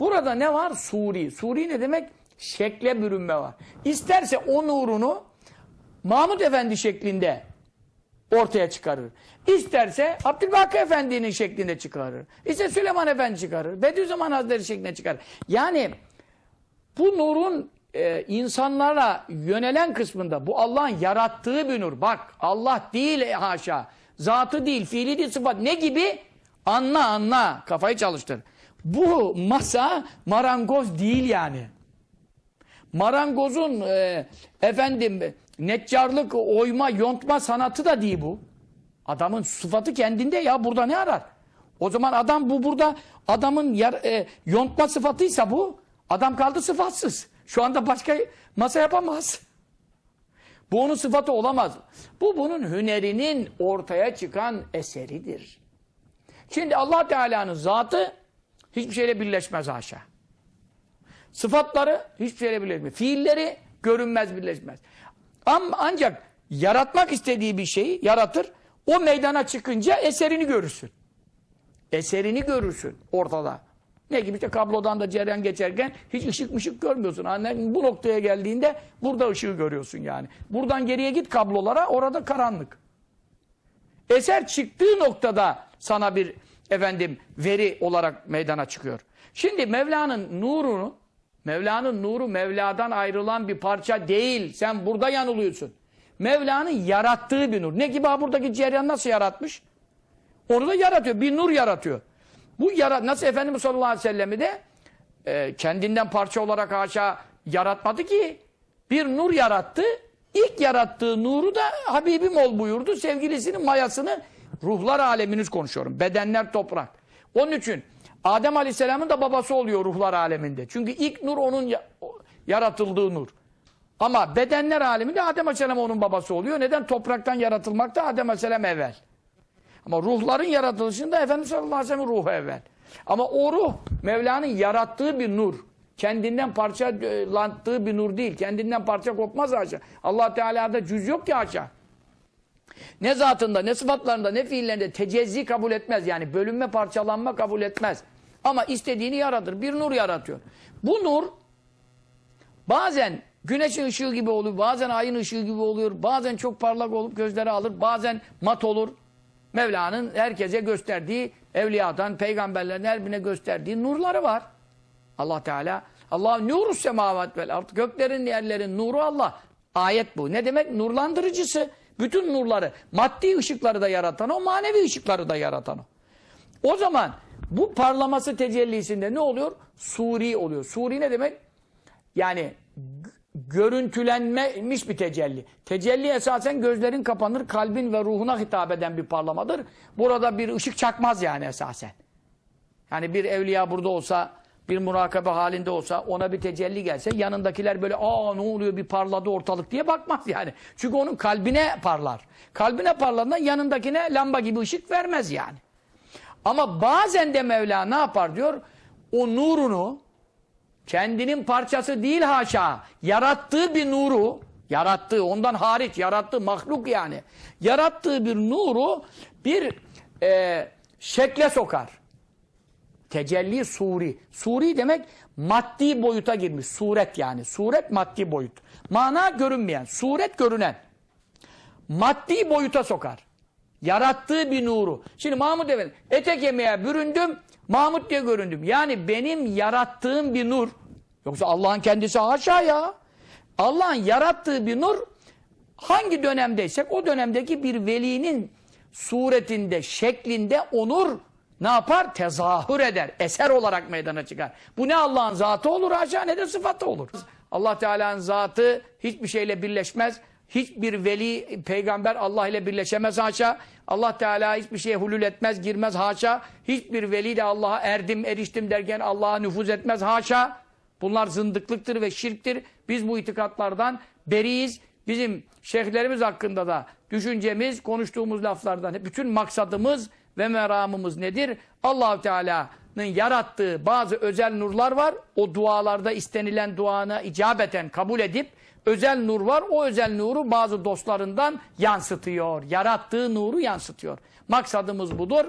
Burada ne var? Suri. Suri ne demek? Şekle bürünme var. İsterse o nurunu Mahmud Efendi şeklinde ortaya çıkarır. İsterse Abdülbaki Efendi'nin şeklinde çıkarır. İşte Süleyman Efendi çıkarır. Bediüzzaman Hazretleri şeklinde çıkarır. Yani bu nurun e, insanlara yönelen kısmında bu Allah'ın yarattığı bir nur. Bak Allah değil e, haşa. Zatı değil, fiili değil, sıfat. Ne gibi? Anla anla. Kafayı çalıştır. Bu masa marangoz değil yani. Marangozun e, efendim neccarlık, oyma, yontma sanatı da değil bu. Adamın sıfatı kendinde ya burada ne arar? O zaman adam bu burada adamın yar, e, yontma sıfatıysa bu adam kaldı sıfatsız. Şu anda başka masa yapamaz. Bu onun sıfatı olamaz. Bu bunun hünerinin ortaya çıkan eseridir. Şimdi Allah Teala'nın zatı hiçbir şeyle birleşmez haşa. Sıfatları hiçbir şeyle birleşmez. Fiilleri görünmez birleşmez. Ama ancak yaratmak istediği bir şeyi yaratır. O meydana çıkınca eserini görürsün. Eserini görürsün ortada. Ne gibi işte kablodan da cereyan geçerken hiç ışık mışık görmüyorsun. Bu noktaya geldiğinde burada ışığı görüyorsun yani. Buradan geriye git kablolara orada karanlık. Eser çıktığı noktada sana bir efendim veri olarak meydana çıkıyor. Şimdi Mevla'nın nurunu Mevla'nın nuru Mevla'dan ayrılan bir parça değil. Sen burada yanılıyorsun. Mevla'nın yarattığı bir nur. Ne gibi ha buradaki cereyan nasıl yaratmış? Onu da yaratıyor. Bir nur yaratıyor. Bu yarat nasıl Efendimiz sallallahu aleyhi ve sellem'i de e, kendinden parça olarak haşa yaratmadı ki bir nur yarattı. İlk yarattığı nuru da Habibim ol buyurdu. Sevgilisinin mayasını ruhlar aleminiz konuşuyorum. Bedenler toprak. Onun için Adem Aleyhisselam'ın da babası oluyor ruhlar aleminde. Çünkü ilk nur onun ya- yaratıldığı nur. Ama bedenler aleminde Adem Aleyhisselam onun babası oluyor. Neden? Topraktan yaratılmakta Adem Aleyhisselam evvel. Ama ruhların yaratılışında Efendimiz sallallahu aleyhi ve sellem'in ruhu evvel. Ama o ruh Mevla'nın yarattığı bir nur. Kendinden parçalantığı bir nur değil. Kendinden parça kopmaz haşa. allah Teala'da cüz yok ki haşa. Ne zatında, ne sıfatlarında, ne fiillerinde tecezzi kabul etmez. Yani bölünme, parçalanma kabul etmez. Ama istediğini yaratır. Bir nur yaratıyor. Bu nur bazen güneşin ışığı gibi oluyor, bazen ayın ışığı gibi oluyor, bazen çok parlak olup gözleri alır, bazen mat olur. Mevla'nın herkese gösterdiği, evliyadan, peygamberlerin her birine gösterdiği nurları var. Allah Teala, Allah nuru semavat vel ard. Göklerin, yerlerin nuru Allah. Ayet bu. Ne demek? Nurlandırıcısı. Bütün nurları, maddi ışıkları da yaratan o, manevi ışıkları da yaratan o. O zaman bu parlaması tecellisinde ne oluyor? Suri oluyor. Suri ne demek? Yani g- görüntülenmiş bir tecelli. Tecelli esasen gözlerin kapanır, kalbin ve ruhuna hitap eden bir parlamadır. Burada bir ışık çakmaz yani esasen. Yani bir evliya burada olsa, bir murakabe halinde olsa, ona bir tecelli gelse, yanındakiler böyle aa ne oluyor bir parladı ortalık diye bakmaz yani. Çünkü onun kalbine parlar. Kalbine parladığında yanındakine lamba gibi ışık vermez yani. Ama bazen de Mevla ne yapar diyor? O nurunu kendinin parçası değil haşa. Yarattığı bir nuru, yarattığı ondan hariç yarattığı mahluk yani. Yarattığı bir nuru bir e, şekle sokar. Tecelli suri. Suri demek maddi boyuta girmiş. Suret yani. Suret maddi boyut. Mana görünmeyen. Suret görünen. Maddi boyuta sokar. Yarattığı bir nuru. Şimdi Mahmud Efendi ete kemiğe büründüm. Mahmud diye göründüm. Yani benim yarattığım bir nur. Yoksa Allah'ın kendisi haşa ya. Allah'ın yarattığı bir nur hangi dönemdeysek o dönemdeki bir velinin suretinde, şeklinde o nur ne yapar? Tezahür eder. Eser olarak meydana çıkar. Bu ne Allah'ın zatı olur haşa ne de sıfatı olur. Allah Teala'nın zatı hiçbir şeyle birleşmez. Hiçbir veli, peygamber Allah ile birleşemez haşa. Allah Teala hiçbir şeye hulul etmez, girmez haşa. Hiçbir veli de Allah'a erdim, eriştim derken Allah'a nüfuz etmez haşa. Bunlar zındıklıktır ve şirktir. Biz bu itikatlardan beriyiz. Bizim şeyhlerimiz hakkında da düşüncemiz, konuştuğumuz laflardan bütün maksadımız ve meramımız nedir? Allahu Teala'nın yarattığı bazı özel nurlar var. O dualarda istenilen duana icabeten kabul edip özel nur var. O özel nuru bazı dostlarından yansıtıyor. Yarattığı nuru yansıtıyor. Maksadımız budur.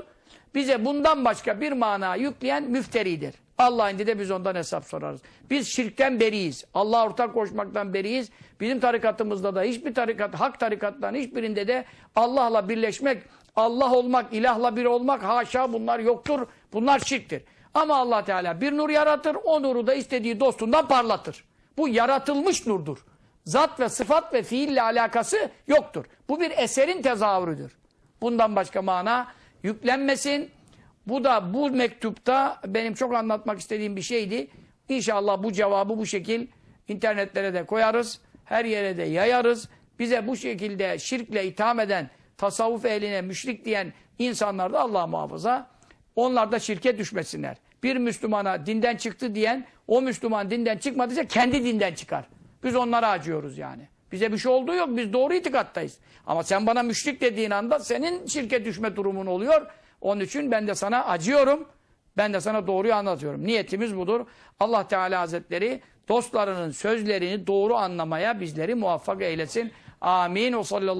bize bundan başka bir mana yükleyen müfteridir. Allah indi de biz ondan hesap sorarız. Biz şirkten beriyiz. Allah'a ortak koşmaktan beriyiz. Bizim tarikatımızda da hiçbir tarikat, hak tarikatların hiçbirinde de Allah'la birleşmek, Allah olmak, ilahla bir olmak haşa bunlar yoktur. Bunlar şirktir. Ama Allah Teala bir nur yaratır, o nuru da istediği dostundan parlatır. Bu yaratılmış nurdur. Zat ve sıfat ve fiille alakası yoktur. Bu bir eserin tezahürüdür. Bundan başka mana yüklenmesin. Bu da bu mektupta benim çok anlatmak istediğim bir şeydi. İnşallah bu cevabı bu şekil internetlere de koyarız. Her yere de yayarız. Bize bu şekilde şirkle itham eden, tasavvuf ehline müşrik diyen insanlar da Allah muhafaza onlar da şirke düşmesinler. Bir Müslümana dinden çıktı diyen o Müslüman dinden çıkmadıysa kendi dinden çıkar. Biz onlara acıyoruz yani. Bize bir şey olduğu yok. Biz doğru itikattayız. Ama sen bana müşrik dediğin anda senin şirke düşme durumun oluyor. Onun için ben de sana acıyorum. Ben de sana doğruyu anlatıyorum. Niyetimiz budur. Allah Teala Hazretleri dostlarının sözlerini doğru anlamaya bizleri muvaffak eylesin. Amin. O sallallahu